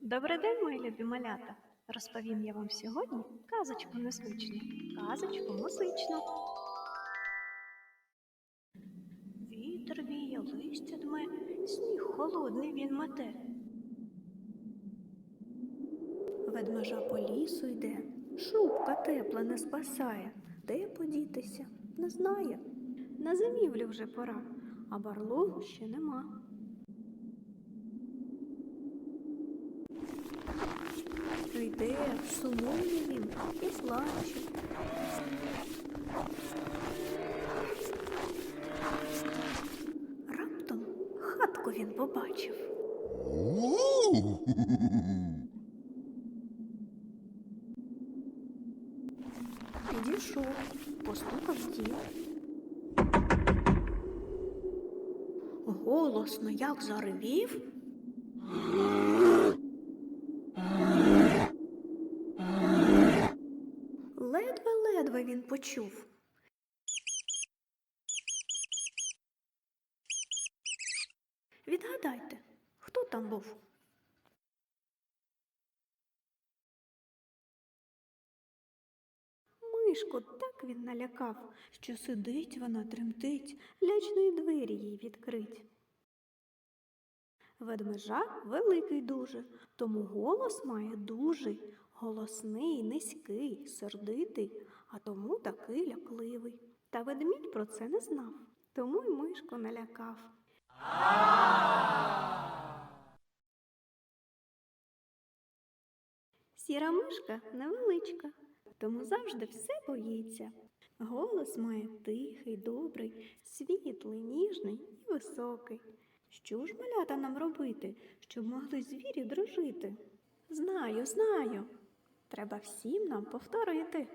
Добрий день, мої любі малята! Розповім я вам сьогодні казочку незвичну, казочку музичну. Вітер віє, листя дме, сніг холодний він мете. Ведмежа по лісу йде, шубка тепла не спасає. Де подітися, не знає. На зимівлю вже пора, а барлогу ще нема. Йде, сумує він і плаче. Раптом хатку він побачив. Підійшов, постукав в дім. Голосно як заревів. Ледве-ледве він почув. Відгадайте, хто там був? Мишку так він налякав, що сидить вона тремтить, лячно й двері їй відкрить. Ведмежа великий дуже, тому голос має дужий, голосний, низький, сердитий, а тому такий лякливий. Та ведмідь про це не знав, тому й мишку налякав. Сіра мишка невеличка, тому завжди все боїться. Голос має тихий, добрий, світлий, ніжний і високий. Що ж малята нам робити, щоб могли звірі дружити? Знаю, знаю. Треба всім нам повторити.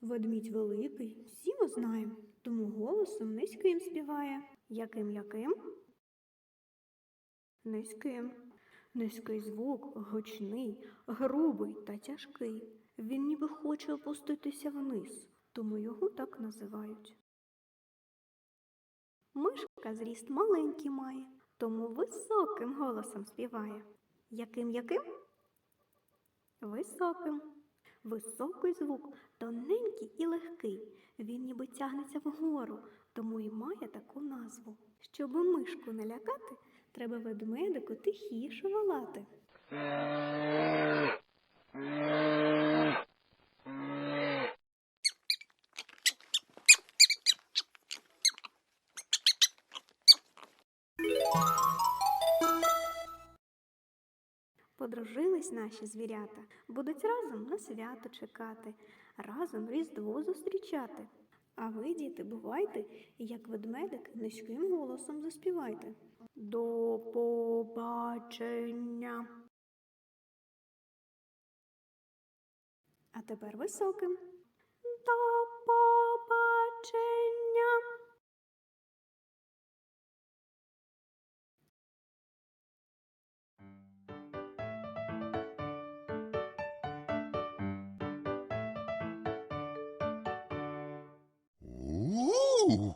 Ведмідь великий, всі ми знаємо, тому голосом низьким співає. Яким яким? Низьким. Низький звук, гучний, грубий та тяжкий. Він ніби хоче опуститися вниз, тому його так називають. Мишка зріст маленький має, тому високим голосом співає. Яким яким? Високим. Високий звук, тоненький і легкий. Він ніби тягнеться вгору, тому і має таку назву. Щоб мишку не лякати, треба ведмедику тихіше волати. Подружились наші звірята, будуть разом на свято чекати, разом Різдво зустрічати. А ви, діти, бувайте, як ведмедик низьким голосом заспівайте. До побачення. А тепер високим. До Ooh.